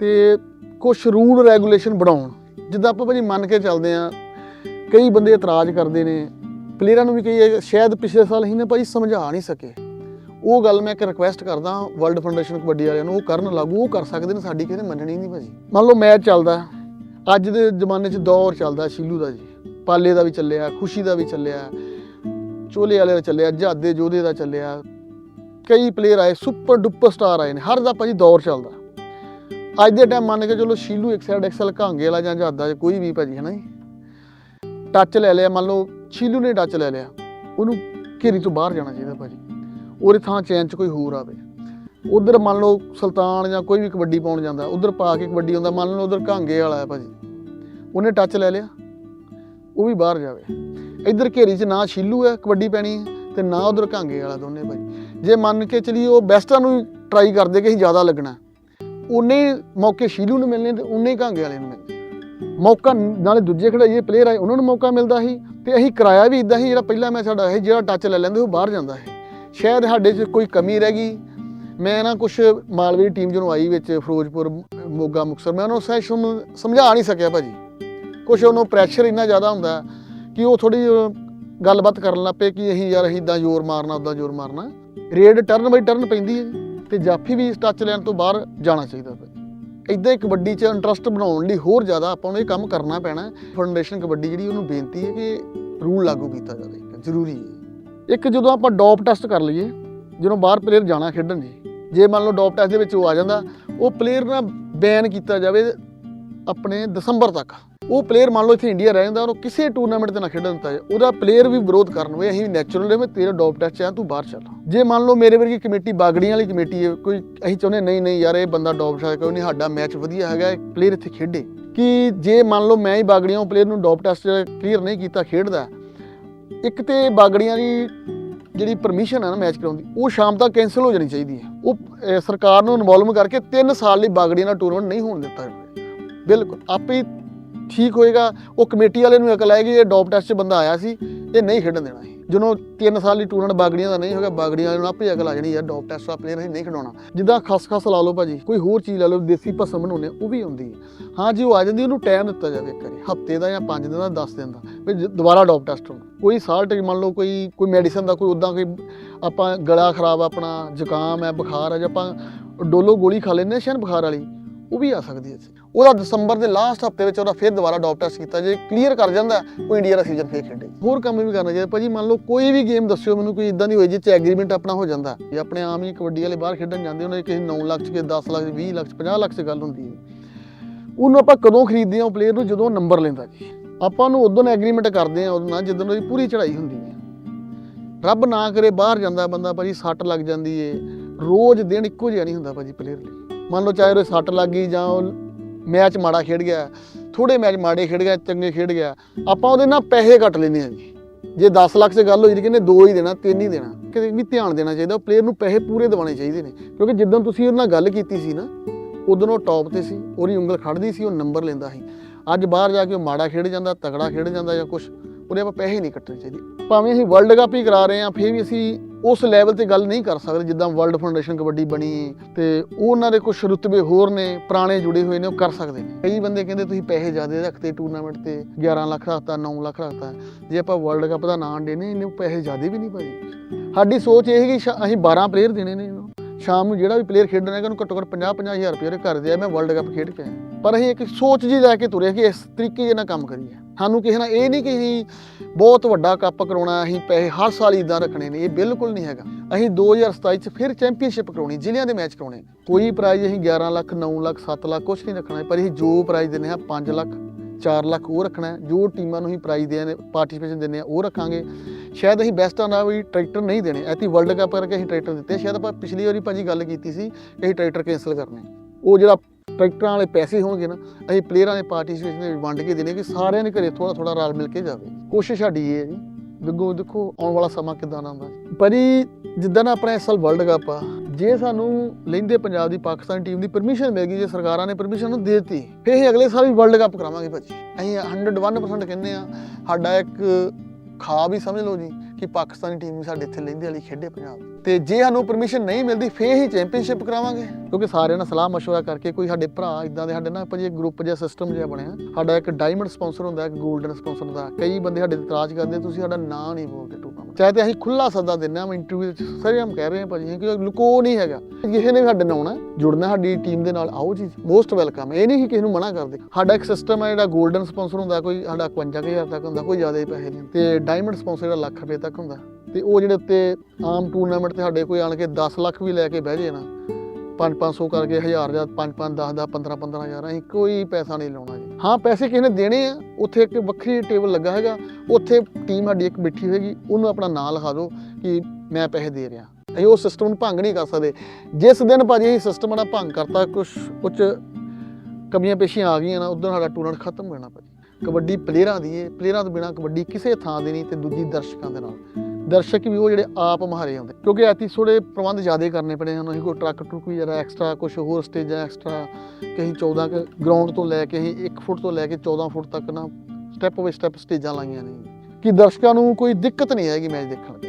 Speaker 1: ਤੇ ਕੁਝ ਰੂਲ ਰੈਗੂਲੇਸ਼ਨ ਬਣਾਉਣ। ਜਿੱਦਾਂ ਆਪਾਂ ਭਾਜੀ ਮੰਨ ਕੇ ਚੱਲਦੇ ਆ ਕਈ ਬੰਦੇ ਇਤਰਾਜ਼ ਕਰਦੇ ਨੇ ਪਲੇਅਰਾਂ ਨੂੰ ਵੀ ਕਈ ਸ਼ਾਇਦ ਪਿਛਲੇ ਸਾਲ ਹੀ ਨੇ ਭਾਜੀ ਸਮਝਾ ਨਹੀਂ ਸਕੇ। ਉਹ ਗੱਲ ਮੈਂ ਇੱਕ ਰਿਕੁਐਸਟ ਕਰਦਾ ਵਰਲਡ ਫਾਊਂਡੇਸ਼ਨ ਕਬੱਡੀ ਵਾਲਿਆਂ ਨੂੰ, ਉਹ ਕਰਨ ਲਾਗੂ, ਉਹ ਕਰ ਸਕਦੇ ਨੇ, ਸਾਡੀ ਕਿਸੇ ਨੇ ਮੰਨਣੀ ਨਹੀਂ ਭਾਜੀ। ਮੰਨ ਲਓ ਮੈਚ ਚੱਲਦਾ ਅੱਜ ਦੇ ਜ਼ਮਾਨੇ 'ਚ ਦੌਰ ਚੱਲਦਾ ਸ਼ੀਲੂ ਦਾ ਜੀ। ਪਾਲੇ ਦਾ ਵੀ ਚੱਲਿਆ, ਖੁਸ਼ੀ ਦਾ ਵੀ ਚੱਲਿਆ, ਚੋਲੇ ਵਾਲੇ ਦਾ ਚੱਲਿਆ ਜਾਦੇ ਜੋਧੇ ਦਾ ਚੱਲਿਆ। ਕਈ ਪਲੇਅਰ ਆਏ ਸੁਪਰ ਡੁਪਰ ਸਟਾਰ ਆਏ ਨੇ, ਹਰ ਦਾ ਭਾਜੀ ਦੌਰ ਚੱਲਦਾ ਅੱਜ ਦੇ ਟਾਈਮ ਮੰਨ ਕੇ ਚਲੋ ਸ਼ੀਲੂ ਇੱਕ ਸਾਈਡ ਐਕਸਲ ਘਾਂਗੇ ਵਾਲਾ ਜਾਂ ਜਾਦਾ ਕੋਈ ਵੀ ਭਾਜੀ ਹੈ ਨਾ ਜੀ। ਟੱਚ ਲੈ ਲਿਆ, ਮੰਨ ਲਓ ਸ਼ੀਲੂ ਨੇ ਟੱਚ ਲੈ ਲਿਆ, ਉਹਨੂੰ ਘੇਰੀ ਤੋਂ ਬਾਹਰ ਜਾਣਾ ਚਾਹੀਦਾ ਭਾਜੀ। ਉਹਦੇ ਥਾਂ ਚੈਨ 'ਚ ਕੋਈ ਹੋਰ ਆਵੇ। ਉਧਰ ਮੰਨ ਲਓ ਸੁਲਤਾਨ ਜਾਂ ਕੋਈ ਵੀ ਕਬੱਡੀ ਪਾਉਣ ਜਾਂਦਾ, ਉਧਰ ਪਾ ਕੇ ਕਬੱਡੀ ਹੁੰਦਾ, ਮੰਨ ਲਓ ਉਧਰ ਘਾਂਗੇ ਵਾਲਾ ਹੈ ਭਾਜੀ। ਉਹਨੇ ਟੱਚ ਲੈ ਲਿਆ, ਉਹ ਵੀ ਬਾਹਰ ਜਾਵੇ। ਇੱਧਰ ਘੇਰੀ 'ਚ ਨਾ ਸ਼ੀਲੂ ਹੈ, ਕਬੱਡੀ ਪੈਣੀ ਹੈ ਤੇ ਨਾ ਉਧਰ ਘਾਂਗੇ ਵਾਲਾ ਦੋਨੇ ਭਾਜੀ। ਜੇ ਮੰਨ ਕੇ ਚਲੀ ਉਹ ਬੈਸਟਾਂ ਨੂੰ ਟਰਾਈ ਕਰਦੇ ਕਿ ਅਸੀਂ ਜ਼ਿਆਦਾ ਲੱਗਣਾ ਉਹਨੇ ਮੌਕੇ ਸ਼ੀਲੂ ਨੂੰ ਮਿਲਣੇ ਤੇ ਉਨੇ ਹੀ ਘਾਂਗੇ ਵਾਲੇ ਨੂੰ ਮਿਲਣੇ। ਮੌਕਾ ਨਾਲੇ ਦੂਜੇ ਖਿਡਾਰੀਏ ਪਲੇਅਰ ਆਏ, ਉਹਨਾਂ ਨੂੰ ਮੌਕਾ ਮਿਲਦਾ ਸੀ ਤੇ ਅਸੀਂ ਕਿਰਾਇਆ ਵੀ ਇਦਾਂ ਹੀ ਜਿਹੜਾ ਪਹਿਲਾ ਮੈਚ ਸਾਡਾ, ਇਹ ਜਿਹੜਾ ਟੱਚ ਲੈ ਲੈਂਦੇ, ਉਹ ਬਾਹਰ ਜਾਂਦਾ ਹੈ ਸ਼ਾਇਦ ਸਾਡੇ 'ਚ ਕੋਈ ਕਮੀ ਰਹਿ ਗਈ। ਮੈਂ ਨਾ ਕੁਝ ਮਾਲਵੇ ਦੀ ਟੀਮ ਜਦੋਂ ਆਈ ਵਿੱਚ ਫਿਰੋਜ਼ਪੁਰ, ਮੋਗਾ ਮੁਕਸਰ ਮੈਂ ਉਹਨੂੰ ਸਹਿ ਸਮਝਾ ਨਹੀਂ ਸਕਿਆ ਭਾਜੀ। ਕੁਝ ਉਹਨੂੰ ਪ੍ਰੈਸ਼ਰ ਇੰਨਾ ਜ਼ਿਆਦਾ ਹੁੰਦਾ ਕਿ ਉਹ ਥੋੜੀ ਗੱਲਬਾਤ ਕਰਨ ਲੱਗ ਪਏ ਕਿ ਅਸੀਂ ਯਾਰ ਅਸੀਂ ਇਦਾਂ ਜ਼ੋਰ ਮਾਰਨਾ ਉਦਾਂ ਜ਼ੋਰ ਮਾਰਨਾ। ਰੇਡ ਟਰਨ ਬਾਈ ਟਰਨ ਪੈਂਦੀ ਹੈ ਜੀ ਤੇ ਜਾਫੀ ਵੀ ਟੱਚ ਲੈਣ ਤੋਂ ਬਾਹਰ ਜਾਣਾ ਚਾਹੀਦਾ ਭਾਜੀ। ਇਦਾਂ ਹੀ ਕਬੱਡੀ 'ਚ ਇੰਟਰਸਟ ਬਣਾਉਣ ਲਈ ਹੋਰ ਜ਼ਿਆਦਾ ਆਪਾਂ ਨੂੰ ਇਹ ਕੰਮ ਕਰਨਾ ਪੈਣਾ। ਫਾਊਂਡੇਸ਼ਨ ਕਬੱਡੀ ਜਿਹੜੀ ਉਹਨੂੰ ਬੇਨਤੀ ਹੈ ਕਿ ਰੂਲ ਲਾਗੂ ਕੀਤਾ ਜਾਵੇ, ਜ਼ਰੂਰੀ ਹੈ। ਇੱਕ ਜਦੋਂ ਆਪਾਂ ਡੋਪ ਟੈਸਟ ਕਰ ਲਈਏ, ਜਦੋਂ ਬਾਹਰ ਪਲੇਅਰ ਜਾਣਾ ਖੇਡਣ ਜੀ, ਜੇ ਮੰਨ ਲਓ ਡੋਪ ਟੈਸਟ ਦੇ ਵਿੱਚ ਉਹ ਆ ਜਾਂਦਾ, ਉਹ ਪਲੇਅਰ ਨਾ ਬੈਨ ਕੀਤਾ ਜਾਵੇ ਆਪਣੇ ਦਸੰਬਰ ਤੱਕ। ਉਹ ਪਲੇਅਰ ਮੰਨ ਲਓ ਇੱਥੇ ਇੰਡੀਆ ਰਹਿ ਜਾਂਦਾ, ਉਹਨੂੰ ਕਿਸੇ ਟੂਰਨਾਮੈਂਟ ਤੇ ਨਾ ਖੇਡਣ ਦਿੱਤਾ ਜਾਏ ਉਹਦਾ ਪਲੇਅਰ ਵੀ ਵਿਰੋਧ ਕਰਨ ਵੇ ਅਸੀਂ ਨੈਚੁਰਲ ਨੇ ਤੇਰਾ ਡੋਪ ਟੈਸਟ ਆ ਤੂੰ ਬਾਹਰ ਚੱਲ। ਜੇ ਮੰਨ ਲਓ ਮੇਰੇ ਵਰਗੀ ਕਮੇਟੀ ਬਾਗੜੀਆਂ ਵਾਲੀ ਕਮੇਟੀ ਹੈ, ਕੋਈ ਅਸੀਂ ਚਾਹੁੰਦੇ ਨਹੀਂ ਨਹੀਂ ਯਾਰ, ਇਹ ਬੰਦਾ ਡੋਪ ਟੈਸਟ ਕੋਈ ਨਹੀਂ ਸਾਡਾ ਮੈਚ ਵਧੀਆ ਹੈਗਾ ਪਲੇਅਰ ਇੱਥੇ ਖੇਡੇ। ਕਿ ਜੇ ਮੰਨ ਲਓ ਮੈਂ ਹੀ ਬਾਗੜੀਆਂ, ਉਹ ਪਲੇਅਰ ਨੂੰ ਡੋਪ ਟੈਸਟ ਕਲੀਅਰ ਨਹੀਂ ਕੀਤਾ, ਖੇਡਦਾ ਇੱਕ ਤੇ ਬਾਗੜੀਆਂ ਦੀ ਜਿਹੜੀ ਪਰਮਿਸ਼ਨ ਹੈ ਨਾ ਮੈਚ ਕਰਾਉਣ ਦੀ, ਉਹ ਸ਼ਾਮ ਤੱਕ ਕੈਨਸਲ ਹੋ ਜਾਣੀ ਚਾਹੀਦੀ ਹੈ। ਉਹ ਸਰਕਾਰ ਨੂੰ ਇਨਵੋਲਵ ਕਰਕੇ 3 ਸਾਲ ਲਈ ਬਾਗੜੀਆਂ ਦਾ ਟੂਰਨਾਮੈਂਟ ਨਹੀਂ ਹੋਣ ਦਿੱਤਾ ਬਿਲਕੁਲ, ਆਪੇ ਠੀਕ ਹੋਏਗਾ। ਉਹ ਕਮੇਟੀ ਵਾਲੇ ਨੂੰ ਅਕਲ ਆਏਗੀ, ਇਹ ਡੋਪ ਟੈਸਟ 'ਚ ਬੰਦਾ ਆਇਆ ਸੀ, ਇਹ ਨਹੀਂ ਖੇਡਣ ਦੇਣਾ ਸੀ। ਜਦੋਂ 3 ਸਾਲ ਦੀ ਟੂਰਨਾਮੈਂਟ ਬਾਗੜੀਆਂ ਦਾ ਨਹੀਂ ਹੋਗਾ, ਬਾਗੜੀਆਂ ਵਾਲੇ ਨੂੰ ਆਪੇ ਅਕਲ ਆ ਜਾਣੀ ਯਾਰ ਡੋਪ ਟੈਸਟ ਦਾ ਪਲੇਅਰ ਅਸੀਂ ਨਹੀਂ ਖਿਡਾਉਣਾ। ਜਿੱਦਾਂ ਖਸਖਸ ਲਾ ਲਓ ਭਾਜੀ, ਕੋਈ ਹੋਰ ਚੀਜ਼ ਲਾ ਲਓ, ਦੇਸੀ ਭਸਮ ਬਣਾਉਂਦੇ ਉਹ ਵੀ ਆਉਂਦੀ ਹੈ ਹਾਂ, ਜੀ ਉਹ ਆ ਜਾਂਦੀ, ਉਹਨੂੰ ਟਾਈਮ ਦਿੱਤਾ ਜਾਵੇ ਇੱਕ ਵਾਰੀ, ਹਫ਼ਤੇ ਦਾ ਜਾਂ 5 ਦਿਨ ਦਾ 10 ਦਿਨ ਦਾ, ਵੀ ਦੁਬਾਰਾ ਡੋਪ ਟੈਸਟ ਹੋਣਾ ਕੋਈ ਸਾਲਟ ਮੰਨ ਲਓ ਕੋਈ ਕੋਈ ਮੈਡੀਸਨ ਦਾ, ਕੋਈ ਉਦਾਂ ਕੋਈ, ਆਪਾਂ ਗਲਾ ਖਰਾਬ ਆ, ਆਪਣਾ ਜ਼ੁਕਾਮ ਹੈ ਬੁਖਾਰ ਹੈ ਜੇ ਆਪਾਂ ਡੋਲੋ ਗੋਲੀ ਖਾ ਲੈਂਦੇ ਹਾਂ ਸ਼ਾਇਦ ਬੁਖਾਰ ਵਾਲੀ ਉਹ ਵੀ ਆ ਸਕਦੀ ਹੈ ਉਹਦਾ ਦਸੰਬਰ ਦੇ ਲਾਸਟ ਹਫ਼ਤੇ ਵਿੱਚ ਉਹਦਾ ਫਿਰ ਦੁਬਾਰਾ ਡੋਪ ਟੈਸਟ ਕੀਤਾ, ਜੇ ਕਲੀਅਰ ਕਰ ਜਾਂਦਾ, ਉਹ ਇੰਡੀਆ ਦਾ ਸੀਜ਼ਨ ਫੇਰ ਖੇਡੇ ਹੋਰ ਕੰਮ ਵੀ ਕਰਨਾ ਚਾਹੀਦਾ। ਭਾਜੀ, ਮੰਨ ਲਓ ਕੋਈ ਵੀ ਗੇਮ ਦੱਸਿਓ ਮੈਨੂੰ, ਕੋਈ ਇਦਾਂ ਦੀ ਹੋਈ ਜਿੱਥੇ ਐਗਰੀਮੈਂਟ ਆਪਣਾ ਹੋ ਜਾਂਦਾ। ਜੇ ਆਪਣੇ ਆਮ ਹੀ ਕਬੱਡੀ ਵਾਲੇ ਬਾਹਰ ਖੇਡਣ ਜਾਂਦੇ ਉਹਨਾਂ ਦੀ ਕਿਸੇ 9 ਲੱਖ ਚ, ਕਿਸੇ 10 ਲੱਖ 20 ਲੱਖ ਚ 50 ਲੱਖ ਚ ਗੱਲ ਹੁੰਦੀ ਹੈ। ਉਹਨੂੰ ਆਪਾਂ ਕਦੋਂ ਖਰੀਦਦੇ ਆ ਉਹ ਪਲੇਅਰ ਨੂੰ? ਜਦੋਂ ਨੰਬਰ ਲੈਂਦਾ ਜੀ। ਆਪਾਂ ਉਹਨੂੰ ਉਦੋਂ ਐਗਰੀਮੈਂਟ ਕਰਦੇ ਆ ਉਦੋਂ ਨਾਲ ਜਦੋਂ ਉਹਦੀ ਪੂਰੀ ਚੜ੍ਹਾਈ ਹੁੰਦੀ ਹੈ। ਰੱਬ ਨਾ ਕਰੇ ਬਾਹਰ ਜਾਂਦਾ ਬੰਦਾ, ਭਾਜੀ, ਸੱਟ ਲੱਗ ਜਾਂਦੀ ਏ ਰੋਜ਼ ਦਿਨ ਇੱਕੋ ਜਿਹਾ ਨਹੀਂ ਹੁੰਦਾ ਭਾਜੀ ਪਲੇਅਰ ਲਈ। ਮੰਨ ਲਓ ਚਾਹੇ ਉਹ ਸੱਟ ਲੱਗ ਗਈ ਜਾਂ ਉਹ ਮੈਚ ਮਾੜਾ ਖੇਡ ਗਿਆ ਥੋੜੇ ਮੈਚ ਮਾੜੇ ਖੇਡ ਗਿਆ, ਚੰਗੇ ਖੇਡ ਗਿਆ, ਆਪਾਂ ਉਹਦੇ ਨਾਲ ਪੈਸੇ ਕੱਟ ਲੈਂਦੇ ਆ ਜੀ। ਜੇ 10 ਲੱਖ 'ਚ ਗੱਲ ਹੋਈ ਤਾਂ ਕਹਿੰਦੇ 2 ਹੀ ਦੇਣਾ 3 ਹੀ ਦੇਣਾ, ਕਿਤੇ ਵੀ ਧਿਆਨ ਦੇਣਾ ਚਾਹੀਦਾ, ਉਹ ਪਲੇਅਰ ਨੂੰ ਪੈਸੇ ਪੂਰੇ ਦਿਵਾਉਣੇ ਚਾਹੀਦੇ ਨੇ। ਕਿਉਂਕਿ ਜਿੱਦਾਂ ਤੁਸੀਂ ਉਹਦੇ ਨਾਲ ਗੱਲ ਕੀਤੀ ਸੀ ਨਾ, ਉਦੋਂ ਉਹ ਟੌਪ ਤੇ ਸੀ, ਉਹਦੀ ਉਂਗਲ ਖੜਦੀ ਸੀ, ਉਹ ਨੰਬਰ ਲੈਂਦਾ ਸੀ। ਅੱਜ ਬਾਹਰ ਜਾ ਕੇ ਉਹ ਮਾੜਾ ਖੇਡ ਜਾਂਦਾ ਤਗੜਾ ਖੇਡ ਜਾਂਦਾ ਜਾਂ ਕੁਝ ਉਹਦੇ ਆਪਾਂ ਪੈਸੇ ਨਹੀਂ ਕੱਟਣੇ ਚਾਹੀਦੇ। ਭਾਵੇਂ ਅਸੀਂ ਵਰਲਡ ਕੱਪ ਹੀ ਕਰਾ ਰਹੇ ਹਾਂ, ਫਿਰ ਵੀ ਅਸੀਂ ਉਸ ਲੈਵਲ ਤੇ ਗੱਲ ਨਹੀਂ ਕਰ ਸਕਦੇ ਜਿੱਦਾਂ ਵਰਲਡ ਫਾਊਂਡੇਸ਼ਨ ਕਬੱਡੀ ਬਣੀ ਤੇ ਉਹਨਾਂ ਦੇ ਕੁਝ ਰੁਤਬੇ ਹੋਰ ਨੇ, ਪੁਰਾਣੇ ਜੁੜੇ ਹੋਏ ਨੇ, ਉਹ ਕਰ ਸਕਦੇ ਨੇ। ਕਈ ਬੰਦੇ ਕਹਿੰਦੇ ਤੁਸੀਂ ਪੈਸੇ ਜ਼ਿਆਦਾ ਰੱਖਦੇ ਟੂਰਨਾਮੈਂਟ ਤੇ 11 ਲੱਖ ਰੱਖਤਾ 9 ਲੱਖ ਰੱਖਤਾ। ਜੇ ਆਪਾਂ ਵਰਲਡ ਕੱਪ ਦਾ ਨਾਂ ਦੇਣੇ ਇਹਨੇ ਪੈਸੇ ਜ਼ਿਆਦਾ ਵੀ ਨਹੀਂ ਭਾਜੀ। ਸਾਡੀ ਸੋਚ ਇਹ ਹੈ ਕਿ ਸ਼ਾ- ਅਸੀਂ 12 ਪਲੇਅਰ ਦੇਣੇ ਨੇ ਸ਼ਾਮ ਨੂੰ ਜਿਹੜਾ ਵੀ ਪਲੇਅਰ ਖੇਡਣਾ ਹੈਗਾ, ਉਹਨੂੰ ਘੱਟੋ ਘੱਟ 50 50000 ਰੁਪਏ ਉਹਦੇ ਘਰ ਦੇ ਆ, ਮੈਂ ਵਰਲਡ ਕੱਪ ਖੇਡ ਕੇ ਆਇਆ। ਪਰ ਅਸੀਂ ਇੱਕ ਸੋਚ ਜੀ ਲੈ ਕੇ ਤੁਰੇ ਕਿ ਇਸ ਤਰੀਕੇ ਦੇ ਨਾਲ ਕੰਮ ਕਰੀਏ। ਸਾਨੂੰ ਕਿਸੇ ਨਾਲ ਇਹ ਨਹੀਂ ਕਿ ਅਸੀਂ ਬਹੁਤ ਵੱਡਾ ਕੱਪ ਕਰਾਉਣਾ, ਅਸੀਂ ਪੈਸੇ ਹਰ ਸਾਲ ਇਦਾਂ ਰੱਖਣੇ ਨੇ, ਇਹ ਬਿਲਕੁਲ ਨਹੀਂ ਹੈਗਾ। ਅਸੀਂ 2027 ਚ ਫਿਰ ਚੈਂਪੀਅਨਸ਼ਿਪ ਕਰਾਉਣੀ, ਜ਼ਿਲ੍ਹਿਆਂ ਦੇ ਮੈਚ ਕਰਾਉਣੇ। ਕੋਈ ਪ੍ਰਾਈਜ਼ ਅਸੀਂ 11 ਲੱਖ 9 ਲੱਖ 7 ਲੱਖ ਕੁਝ ਨਹੀਂ ਰੱਖਣਾ, ਪਰ ਅਸੀਂ ਜੋ ਪ੍ਰਾਈਜ਼ ਦਿੰਦੇ ਹਾਂ 5 ਲੱਖ 4 ਲੱਖ ਉਹ ਰੱਖਣਾ ਜੋ ਟੀਮਾਂ ਨੂੰ ਅਸੀਂ ਪ੍ਰਾਈਜ਼ ਦੇ ਪਾਰਟਿਸਿਪੇਸ਼ਨ ਦਿੰਦੇ ਆ ਉਹ ਰੱਖਾਂਗੇ। ਸ਼ਾਇਦ ਅਸੀਂ ਬੈਸਟਾਂ ਦਾ ਵੀ ਟਰੈਕਟਰ ਨਹੀਂ ਦੇਣੇ। ਐਤੀ ਵਰਲਡ ਕੱਪ ਕਰਕੇ ਅਸੀਂ ਟਰੈਕਟਰ ਦਿੱਤੇ। ਸ਼ਾਇਦ ਆਪਾਂ ਪਿਛਲੀ ਵਾਰੀ ਭਾਜੀ ਗੱਲ ਕੀਤੀ ਸੀ ਕਿ ਅਸੀਂ ਟਰੈਕਟਰ ਕੈਨਸਲ ਕਰਨੇ। ਉਹ ਜਿਹੜਾ ਟਰੈਕਟਰਾਂ ਵਾਲੇ ਪੈਸੇ ਹੋਣਗੇ ਨਾ, ਅਸੀਂ ਪਲੇਅਰਾਂ ਦੇ ਪਾਰਟਿਸਿਪੇਸ਼ਨ ਦੇ ਵੰਡ ਕੇ ਦੇਣੇ ਕਿ ਸਾਰਿਆਂ ਦੇ ਘਰੇ ਥੋੜਾ ਥੋੜਾ ਰਲ ਮਿਲ ਕੇ ਜਾਵੇ। ਕੋਸ਼ਿਸ਼ ਸਾਡੀ ਇਹ ਹੈ ਜੀ। ਬਿੱਗੋ, ਦੇਖੋ ਆਉਣ ਵਾਲਾ ਸਮਾਂ ਕਿੱਦਾਂ ਦਾ ਆਉਂਦਾ ਪਰ ਇਹ ਜਿੱਦਾਂ ਨਾ ਆਪਣਾ ਇਸ ਸਾਲ ਵਰਲਡ ਕੱਪ ਆ, ਜੇ ਸਾਨੂੰ ਲੈਂਦੇ ਪੰਜਾਬ ਦੀ, ਪਾਕਿਸਤਾਨ ਟੀਮ ਦੀ ਪਰਮਿਸ਼ਨ ਮਿਲ ਗਈ, ਜੇ ਸਰਕਾਰਾਂ ਨੇ ਪਰਮਿਸ਼ਨ ਨੂੰ ਦੇ ਦਿੱਤੀ, ਫਿਰ ਅਸੀਂ ਅਗਲੇ ਸਾਲ ਵੀ ਵਰਲਡ ਕੱਪ ਕਰਾਵਾਂਗੇ ਭਾਜੀ। ਅਸੀਂ 101% ਕਹਿੰਦੇ ਆ ਸਾਡਾ ਇੱਕ ਖਾ ਵੀ ਸਮਝ ਲਓ ਜੀ। ਕਿ ਪਾਕਿਸਤਾਨੀ ਟੀਮ ਵੀ ਸਾਡੇ ਇੱਥੇ ਲੈਂਦੇ ਵਾਲੀ ਖੇਡੇ ਪੰਜਾਬ ਤੇ ਜੇ ਸਾਨੂੰ ਪਰਮਿਸ਼ਨ ਨਹੀਂ ਮਿਲਦੀ, ਫੇਰ ਹੀ ਚੈਂਪੀਅਨਸ਼ਿਪ ਕਰਾਵਾਂਗੇ। ਕਿਉਂਕਿ ਸਾਰਿਆਂ ਨਾਲ ਸਲਾਹ ਮਸ਼ਵਰਾ ਕਰਕੇ ਕੋਈ ਸਾਡੇ ਭਰਾ ਇਦਾਂ ਦੇ ਸਾਡੇ ਨਾਲ ਜੇ ਗਰੁੱਪ ਜਿਹਾ ਸਿਸਟਮ ਜਿਹਾ ਬਣਿਆ। ਸਾਡਾ ਇੱਕ ਡਾਇਮੰਡ ਸਪਾਂਸਰ ਹੁੰਦਾ, ਇੱਕ 골ਡਨ ਸਪਾਂਸਰ ਹੁੰਦਾ। ਕਈ ਬੰਦੇ ਸਾਡੇ ਤੇ ਇਤਰਾਜ਼ ਕਰਦੇ, ਤੁਸੀਂ ਸਾਡਾ ਨਾਂ ਨਹੀਂ ਬੋਲਦੇ ਟੂਰਨਾਮੈਂਟ ਚਾਹੇ ਤੇ ਅਸੀਂ ਖੁੱਲਾ ਸੱਦਾ ਦਿੰਦੇ ਹਾਂ ਇੰਟਰਵਿਊ ਵਿੱਚ ਸਾਰੇ ਹਮ ਕਹਿ ਰਹੇ ਹਾਂ ਭਾਜੀ ਕਿ ਲੁਕੋ ਨਹੀਂ ਹੈਗਾ। ਕਿਸੇ ਨੇ ਵੀ ਸਾਡੇ ਨਾਲ ਆਉਣਾ ਜੁੜਨਾ ਸਾਡੀ ਟੀਮ ਦੇ ਨਾਲ, ਆਓ ਜੀ ਮੋਸਟ ਵੈਲਕਮ ਇਹ ਨਹੀਂ ਕਿ ਕਿਸੇ ਨੂੰ ਮਨਾ ਕਰਦੇ ਸਾਡਾ ਇੱਕ ਸਿਸਟਮ ਹੈ, ਜਿਹੜਾ 골ਡਨ ਸਪਾਂਸਰ ਹੁੰਦਾ, ਕੋਈ ਸਾਡਾ 51000 ਤੱਕ ਹੁੰਦਾ, ਕੋਈ ਜ਼ਿਆਦਾ ਹੀ ਪੈਸੇ ਨਹੀਂ। ਤੇ ਡਾਇਮੰਡ ਸਪਾਂਸਰ ਜਿਹੜਾ ਲੱਖ ਰੁਪਏ ਤੱਕ ਹੁੰਦਾ। ਤੇ ਉਹ ਜਿਹੜੇ ਉੱਤੇ ਆਮ ਟੂਰਨਾਮੈਂਟ ਤੇ ਸਾਡੇ ਕੋਈ ਆਣ ਕੇ 10 ਲੱਖ ਵੀ ਲੈ ਕੇ ਬਹਿ ਜੇ ਨਾ 5-500 ਕਰਕੇ 1000 ਜਾਂ 5-5 10 10 15 ਹਜ਼ਾਰ, ਅਸੀਂ ਕੋਈ ਪੈਸਾ ਨਹੀਂ ਲਾਉਣਾ ਹਾਂ, ਪੈਸੇ ਕਿਸੇ ਨੇ ਦੇਣੇ ਆ। ਉੱਥੇ ਇੱਕ ਵੱਖਰੀ ਟੇਬਲ ਲੱਗਾ ਹੈਗਾ। ਉੱਥੇ ਟੀਮ ਸਾਡੀ ਇੱਕ ਬੈਠੀ ਹੋਏਗੀ। ਉਹਨੂੰ ਆਪਣਾ ਨਾਂ ਲਿਖਾ ਦਿਓ ਕਿ ਮੈਂ ਪੈਸੇ ਦੇ ਰਿਹਾ। ਅਸੀਂ ਉਹ ਸਿਸਟਮ ਨੂੰ ਭੰਗ ਨਹੀਂ ਕਰ ਸਕਦੇ। ਜਿਸ ਦਿਨ ਭਾਜੀ ਇਹ ਸਿਸਟਮ ਨਾਲ ਭੰਗ ਕਰਤਾ ਕੁਝ ਕੁਝ ਕਮੀਆਂ ਪੇਸ਼ੀਆਂ ਆ ਗਈਆਂ ਨਾ ਉਦੋਂ ਸਾਡਾ ਟੂਰਨਾਮੈਂਟ ਖਤਮ ਹੋ ਜਾਣਾ ਭਾਜੀ। ਕਬੱਡੀ ਪਲੇਅਰਾਂ ਦੀ ਹੈ ਪਲੇਅਰਾਂ ਤੋਂ ਬਿਨਾ ਕਬੱਡੀ ਕਿਸੇ ਥਾਂ ਦੀ ਨਹੀਂ ਤੇ ਦੂਜੀ ਦਰਸ਼ਕਾਂ ਦੇ ਨਾਲ। ਦਰਸ਼ਕ ਵੀ ਉਹ ਜਿਹੜੇ ਆਪ ਮਹਾਰੇ ਆਉਂਦੇ ਕਿਉਂਕਿ ਐਤੀ ਥੋੜੇ ਪ੍ਰਬੰਧ ਜ਼ਿਆਦਾ ਕਰਨੇ ਪੈਣੇ ਹਨ। ਅਸੀਂ ਕੋਈ ਟਰੱਕ ਟਰੁੱਕ ਵੀ ਜਰਾ ਐਕਸਟਰਾ ਕੁਝ ਹੋਰ ਸਟੇਜਾਂ ਐਕਸਟਰਾ ਕਹੀਂ 14 ਕੁ ਗਰਾਊਂਡ ਤੋਂ ਲੈ ਕੇ ਅਸੀਂ 1 ਫੁੱਟ ਤੋਂ ਲੈ ਕੇ 14 ਫੁੱਟ ਤੱਕ ਨਾ ਸਟੈਪ ਬਾਈ ਸਟੈਪ ਸਟੇਜਾਂ ਲਾਈਆਂ ਨੇ। ਕਿ ਦਰਸ਼ਕਾਂ ਨੂੰ ਕੋਈ ਦਿੱਕਤ ਨਹੀਂ ਆਏਗੀ ਮੈਚ ਦੇਖਣ ਦੇ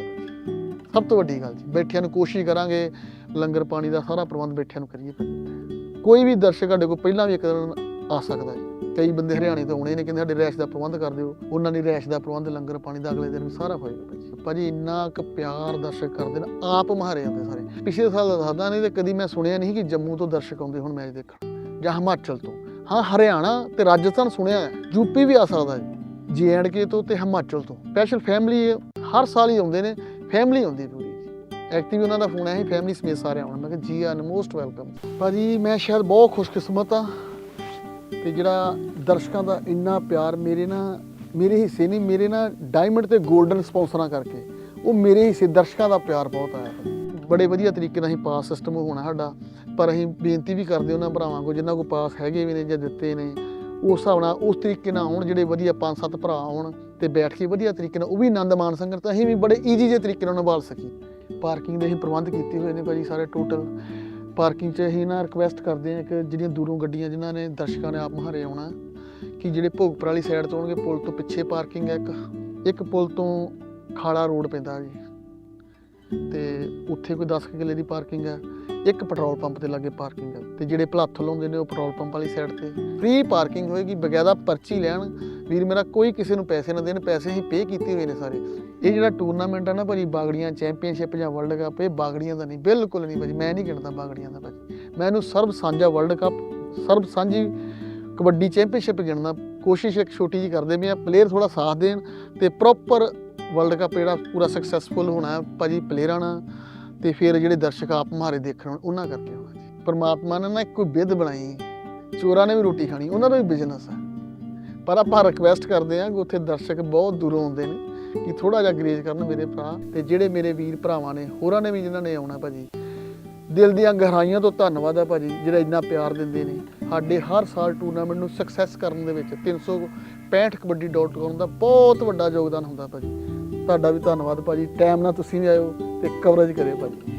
Speaker 1: ਸਭ ਤੋਂ ਵੱਡੀ ਗੱਲ ਜੀ, ਬੈਠਿਆਂ ਨੂੰ ਕੋਸ਼ਿਸ਼ ਕਰਾਂਗੇ, ਲੰਗਰ ਪਾਣੀ ਦਾ ਸਾਰਾ ਪ੍ਰਬੰਧ ਬੈਠਿਆਂ ਨੂੰ ਕਰੀਏ। ਕੋਈ ਵੀ ਦਰਸ਼ਕ ਸਾਡੇ ਕੋਲ ਪਹਿਲਾਂ ਵੀ ਇੱਕ ਦਿਨ ਆ ਸਕਦਾ ਹੈ। ਕਈ ਬੰਦੇ ਹਰਿਆਣੇ ਤੋਂ ਆਉਣੇ ਨੇ, ਕਹਿੰਦੇ ਸਾਡੇ ਰੈਸ਼ ਦਾ ਪ੍ਰਬੰਧ ਕਰ ਦਿਓ। ਉਹਨਾਂ ਦੀ ਰੈਸ਼ ਦਾ ਪ੍ਰਬੰਧ, ਲੰਗਰ ਪਾਣੀ ਦਾ ਅਗਲੇ ਦਿਨ ਵੀ ਸਾਰਾ ਹੋਏਗਾ ਭਾਜੀ ਭਾਜੀ ਇੰਨਾ ਕੁ ਪਿਆਰ ਦਰਸ਼ਕ ਕਰਦੇ ਨੇ, ਆਪ ਮਹਾਰੇ ਆਉਂਦੇ ਸਾਰੇ। ਪਿਛਲੇ ਸਾਲ ਦਾ ਦੱਸਦਾ ਨਹੀਂ ਤੇ ਕਦੀ ਮੈਂ ਸੁਣਿਆ ਨਹੀਂ ਕਿ ਜੰਮੂ ਤੋਂ ਦਰਸ਼ਕ ਆਉਂਦੇ ਹੁਣ ਮੈਚ ਦੇਖਣ, ਜਾਂ ਹਿਮਾਚਲ ਤੋਂ। ਹਾਂ, ਹਰਿਆਣਾ ਤੇ ਰਾਜਸਥਾਨ ਸੁਣਿਆ ਹੈ ਯੂਪੀ ਵੀ ਆ ਸਕਦਾ ਹੈ, ਜੀ ਐਂਡ ਕੇ ਤੋਂ ਤੇ ਹਿਮਾਚਲ ਤੋਂ। ਸਪੈਸ਼ਲ ਫੈਮਿਲੀ ਹਰ ਸਾਲ ਹੀ ਆਉਂਦੇ ਨੇ ਫੈਮਿਲੀ ਆਉਂਦੀ ਪੂਰੀ। ਐਕਟਿਵ ਉਹਨਾਂ ਦਾ ਫੋਨ ਆਇਆ ਸੀ ਫੈਮਿਲੀ ਸਮੇਤ ਸਾਰੇ ਆਉਣ। ਮੈਂ ਕਿਹਾ ਜੀ ਆਨ ਮੋਸਟ ਵੈਲਕਮ ਭਾਜੀ, ਮੈਂ ਸ਼ਾਇਦ ਬਹੁਤ ਖੁਸ਼ਕਿਸਮਤ ਆ ਤੇ ਜਿਹੜਾ ਦਰਸ਼ਕਾਂ ਦਾ ਇੰਨਾ ਪਿਆਰ ਮੇਰੇ ਨਾਲ, ਮੇਰੇ ਹਿੱਸੇ ਨਹੀਂ, ਮੇਰੇ ਨਾਲ ਡਾਇਮੰਡ ਤੇ 골ਡਨ ਸਪਾਂਸਰਾਂ ਕਰਕੇ, ਉਹ ਮੇਰੇ ਹਿੱਸੇ ਦਰਸ਼ਕਾਂ ਦਾ ਪਿਆਰ ਬਹੁਤ ਆਇਆ। ਬੜੇ ਵਧੀਆ ਤਰੀਕੇ ਨਾਲ ਹੀ ਪਾਸ ਸਿਸਟਮ ਹੋਣਾ ਸਾਡਾ, ਪਰ ਅਸੀਂ ਬੇਨਤੀ ਵੀ ਕਰਦੇ ਉਹਨਾਂ ਭਰਾਵਾਂ ਕੋ ਜਿਨ੍ਹਾਂ ਕੋ ਪਾਸ ਹੈਗੇ ਵੀ ਨੇ ਜਾਂ ਦਿੱਤੇ ਨੇ, ਉਸ ਹਿਸਾਬ ਨਾਲ ਉਸ ਤਰੀਕੇ ਨਾਲ ਆਉਣ, ਜਿਹੜੇ ਵਧੀਆ ਪੰਜ ਸੱਤ ਭਰਾ ਆਉਣ ਤੇ ਬੈਠ ਕੇ ਵਧੀਆ ਤਰੀਕੇ ਨਾਲ, ਉਹ ਵੀ ਆਨੰਦ ਮਾਣ ਸਕਣ ਤਾਂ ਅਸੀਂ ਵੀ ਬੜੇ ਈਜ਼ੀ ਜਿਹੇ ਤਰੀਕੇ ਨਾਲ ਨਿਭਾਲ ਸਕੀ ਪਾਰਕਿੰਗ ਦੇ ਅਸੀਂ ਪ੍ਰਬੰਧ ਕੀਤੇ ਹੋਏ ਨੇ ਭਾਜੀ ਸਾਰੇ ਟੋਟਲ ਪਾਰਕਿੰਗ 'ਚ ਅਸੀਂ ਨਾ ਰਿਕਵੈਸਟ ਕਰਦੇ ਹਾਂ ਕਿ ਜਿਹੜੀਆਂ ਦੂਰੋਂ ਗੱਡੀਆਂ ਜਿਨ੍ਹਾਂ ਨੇ ਦਰਸ਼ਕਾਂ ਨੇ ਆਪ ਮਹਾਰੇ ਆਉਣਾ, ਕਿ ਜਿਹੜੇ ਭੋਗਪੁਰ ਵਾਲੀ ਸਾਈਡ ਤੋਂ ਆਉਣਗੇ, ਪੁਲ ਤੋਂ ਪਿੱਛੇ ਪਾਰਕਿੰਗ ਹੈ ਇੱਕ ਇੱਕ ਪੁਲ ਤੋਂ ਖਾਲਾ ਰੋਡ ਪੈਂਦਾ ਜੀ। ਤੇ ਉੱਥੇ ਕੋਈ 10 ਕੁ ਕਿੱਲੇ ਦੀ ਪਾਰਕਿੰਗ ਹੈ, ਇੱਕ ਪੈਟਰੋਲ ਪੰਪ ਦੇ ਲਾਗੇ ਪਾਰਕਿੰਗ ਹੈ। ਤੇ ਜਿਹੜੇ ਭਲਾਥ ਲਾਉਂਦੇ ਨੇ ਉਹ ਪੈਟਰੋਲ ਪੰਪ ਵਾਲੀ ਸਾਈਡ ਤੇ। ਫ੍ਰੀ ਪਾਰਕਿੰਗ ਹੋਏਗੀ ਬਗੈਦਾ ਪਰਚੀ ਲੈਣ। ਵੀਰ ਮੇਰਾ ਕੋਈ ਕਿਸੇ ਨੂੰ ਪੈਸੇ ਨਾ ਦੇਣ, ਪੈਸੇ ਹੀ ਪੇ ਕੀਤੇ ਹੋਏ ਨੇ ਸਾਰੇ। ਇਹ ਜਿਹੜਾ ਟੂਰਨਾਮੈਂਟ ਆ ਨਾ ਭਾਜੀ, ਬਾਗੜੀਆਂ ਚੈਂਪੀਅਨਸ਼ਿਪ ਜਾਂ ਵਰਲਡ ਕੱਪ, ਇਹ ਬਾਗੜੀਆਂ ਦਾ ਨਹੀਂ, ਬਿਲਕੁਲ ਨਹੀਂ ਭਾਜੀ, ਮੈਂ ਨਹੀਂ ਗਿਣਦਾ ਬਾਗੜੀਆਂ ਦਾ ਭਾਜੀ। ਮੈਂ ਇਹਨੂੰ ਸਰਬ ਸਾਂਝਾ ਵਰਲਡ ਕੱਪ, ਸਰਬ ਸਾਂਝੀ ਕਬੱਡੀ ਚੈਂਪੀਅਨਸ਼ਿਪ ਗਿਣਦਾ, ਕੋਸ਼ਿਸ਼ ਇੱਕ ਛੋਟੀ ਜੀ ਕਰਦੇ ਵੀ ਆ ਪਲੇਅਰ ਥੋੜਾ ਸਾਥ ਦੇਣ ਤੇ ਪ੍ਰੋਪਰ ਵਰਲਡ ਕੱਪ ਜਿਹੜਾ ਪੂਰਾ ਸਕਸੈਸਫੁਲ ਹੋਣਾ ਹੈ ਭਾਜੀ ਪਲੇਅਰਾਂ ਨਾਲ ਤੇ ਫਿਰ ਜਿਹੜੇ ਦਰਸ਼ਕ ਆਪ ਮਾਰੇ ਦੇਖਣ, ਉਹਨਾਂ ਕਰਕੇ ਹੋਣਾ ਜੀ। ਪਰਮਾਤਮਾ ਨੇ ਨਾ ਇੱਕ ਕੋਈ ਵਿਧ ਬਣਾਈ, ਚੋਰਾਂ ਨੇ ਵੀ ਰੋਟੀ ਖਾਣੀ, ਉਹਨਾਂ ਦਾ ਵੀ ਬਿਜ਼ਨਸ ਹੈ ਪਰ ਆਪਾਂ ਰਿਕਵੈਸਟ ਕਰਦੇ ਹਾਂ ਕਿ ਉੱਥੇ ਦਰਸ਼ਕ ਬਹੁਤ ਦੂਰੋਂ ਆਉਂਦੇ ਨੇ। ਕਿ ਥੋੜਾ ਜਿਹਾ ਗਰੇਜ ਕਰਨ ਮੇਰੇ ਭਰਾ ਤੇ ਜਿਹੜੇ ਮੇਰੇ ਵੀਰ ਭਰਾਵਾਂ ਨੇ, ਹੋਰਾਂ ਨੇ ਵੀ ਜਿਨ੍ਹਾਂ ਨੇ ਆਉਣਾ ਭਾਜੀ। ਦਿਲ ਦੀਆਂ ਗਹਿਰਾਈਆਂ ਤੋਂ ਧੰਨਵਾਦ ਹੈ ਭਾਜੀ, ਜਿਹੜਾ ਇੰਨਾ ਪਿਆਰ ਦਿੰਦੇ ਨੇ। ਸਾਡੇ ਹਰ ਸਾਲ ਟੂਰਨਾਮੈਂਟ ਨੂੰ ਸਕਸੈਸ ਕਰਨ ਦੇ ਵਿੱਚ 365 ਕਬੱਡੀ.com ਦਾ ਬਹੁਤ ਵੱਡਾ ਯੋਗਦਾਨ ਹੁੰਦਾ ਭਾਜੀ। ਤੁਹਾਡਾ ਵੀ ਧੰਨਵਾਦ ਭਾਜੀ। ਟਾਈਮ ਨਾਲ ਤੁਸੀਂ ਵੀ ਆਇਓ ਤੇ ਕਵਰੇਜ ਕਰਿਓ ਭਾਜੀ।